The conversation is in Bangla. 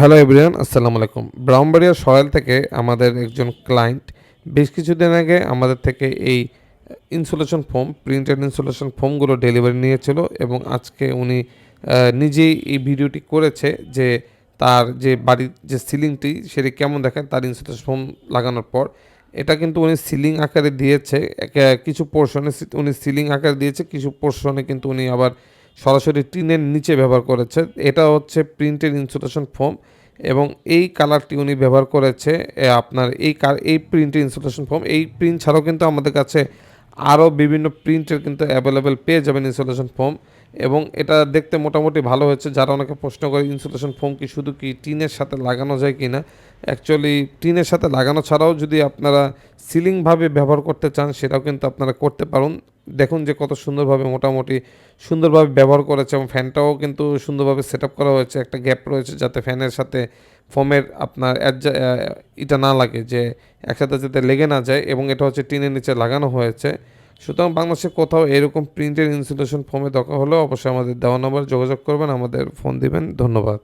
হ্যালো এভরিওয়ান আসসালামু আলাইকুম ব্রাউনবাড়িয়া সয়েল থেকে আমাদের একজন ক্লায়েন্ট বেশ কিছুদিন আগে আমাদের থেকে এই ইনসুলেশন ফোম প্রিন্টেড ইনসুলেশন ফোমগুলো ডেলিভারি নিয়েছিল এবং আজকে উনি নিজেই এই ভিডিওটি করেছে যে তার যে বাড়ির যে সিলিংটি, সেটি কেমন দেখেন, তার ইনসুলেশন ফোম লাগানোর পর। এটা কিন্তু উনি সিলিং আকারে দিয়েছে কিছু পোর্শনে উনি সিলিং আকারে দিয়েছে, কিছু পোর্শনে কিন্তু উনি আবার সরাসরি টিনের নিচে ব্যবহার করেছে। এটা হচ্ছে প্রিন্টেড ইনসুলেশন ফোম এবং এই কালারটি উনি ব্যবহার করেছে আপনার এই এই প্রিন্টেড ইনসুলেশন ফোম। এই প্রিন্ট ছাড়াও কিন্তু আমাদের কাছে আরও বিভিন্ন প্রিন্টের কিন্তু অ্যাভেলেবেল পেয়ে যাবেন ইনসুলেশন ফোম এবং এটা দেখতে মোটামুটি ভালো হয়েছে। যারা অনেকে প্রশ্ন করে ইনসুলেশন ফোম কি শুধু কি টিনের সাথে লাগানো যায় কি না অ্যাকচুয়ালি টিনের সাথে লাগানো ছাড়াও যদি আপনারা সিলিংভাবে ব্যবহার করতে চান, সেটাও কিন্তু আপনারা করতে পারুন। দেখুন যে কত সুন্দরভাবে মোটামুটি সুন্দরভাবে ব্যবহার করেছে এবং ফ্যানটাও কিন্তু সুন্দরভাবে সেট করা হয়েছে, একটা গ্যাপ রয়েছে যাতে ফ্যানের সাথে ফোমের আপনার এটা না লাগে, যে একসাথে যাতে লেগে না যায় এবং এটা হচ্ছে টিনের নিচে লাগানো হয়েছে। সুতরাং বাংলাদেশে কোথাও এরকম প্রিন্টের ইনসুলেশন ফোমে দরকার হলেও অবশ্যই আমাদের দেওয়া নম্বর যোগাযোগ করবেন, আমাদের ফোন দিবেন, ধন্যবাদ।